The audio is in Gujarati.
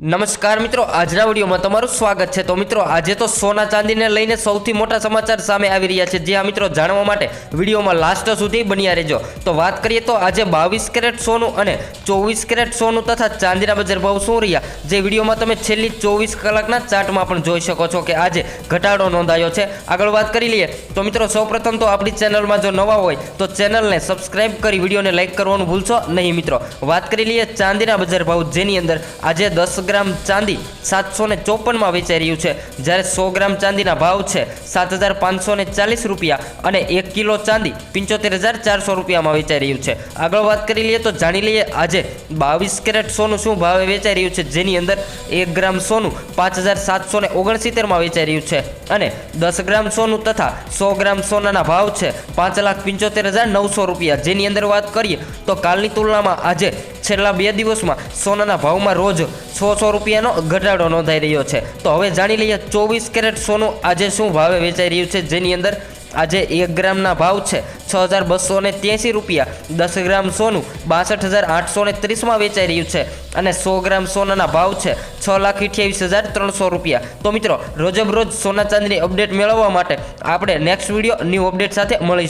નમસ્કાર મિત્રો, આજના વિડીયોમાં તમારું સ્વાગત છે. તો મિત્રો, આજે તો સોના ચાંદીને લઈને સૌથી મોટા સમાચાર સામે આવી રહ્યા છે. જે આ મિત્રો જાણવા માટે વિડીયોમાં લાસ્ટ સુધી બન્યા રહેજો. તો વાત કરીએ તો આજે બાવીસ કેરેટ સોનું અને ચોવીસ કેરેટ સોનું તથા ચાંદીના બજાર ભાવ શું રહ્યા? જે વિડીયોમાં તમે છેલ્લી ચોવીસ કલાકના ચાર્ટમાં પણ જોઈ શકો છો કે આજે ઘટાડો નોંધાયો છે. આગળ વાત કરી લઈએ. તો મિત્રો, સૌપ્રથમ તો આપણી ચેનલમાં જો નવા હોય, તો ચેનલને સબસ્ક્રાઈબ કરી, વિડીયોને લાઇક કરવાનું ભૂલશો નહીં મિત્રો. વાત કરી લઈએ ચાંદીના બજાર ભાવ જેની અંદર. આજે દસ ગ્રામ ચાંદી સાતસો ને ચોપનમાં વેચાઈ રહ્યું છે. જ્યારે સો ગ્રામ ચાંદીના ભાવ છે સાત હજાર પાંચસો ને ચાલીસ રૂપિયા અને એક કિલો ચાંદી પંચોતેર હજાર ચારસો રૂપિયામાં વેચાઈ રહ્યું છે. આગળ વાત કરી લઈએ તો જાણી લઈએ આજે બાવીસ કેરેટ સોનું શું ભાવે વેચાઈ રહ્યું છે. જેની અંદર એક ગ્રામ સોનું પાંચ હજાર સાતસો ને ઓગણસિત્તેરમાં વેચાઈ રહ્યું છે અને દસ ગ્રામ સોનું તથા સો ગ્રામ સોનાના ભાવ છે પાંચ લાખ પંચોતેર હજાર નવસો રૂપિયા. જેની અંદર વાત કરીએ તો કાલની તુલનામાં આજે છેલ્લા બે દિવસમાં સોનાના ભાવમાં રોજ સો સો રૂપિયાનો ઘટાડો નોંધાઈ રહ્યો છે. તો હવે જાણી લઈએ ચોવીસ કેરેટ સોનું આજે શું ભાવે વેચાઈ રહ્યું છે? જેની અંદર આજે એક ગ્રામના ભાવ છે. છ હજાર બસો ને ત્યાંસી રૂપિયા. દસ ગ્રામ સોનું બાસઠ હજાર આઠસો ને ત્રીસમાં વેચાઈ રહ્યું છે. અને સો ગ્રામ સોનાના ભાવ છે છ લાખ અઠ્યાવીસ હજાર ત્રણસો રૂપિયા. તો મિત્રો, રોજબરોજ સોના ચાંદીની અપડેટ મેળવવા માટે આપણે નેક્સ્ટ વીડિયો ન્યૂ અપડેટ સાથે મળીશું.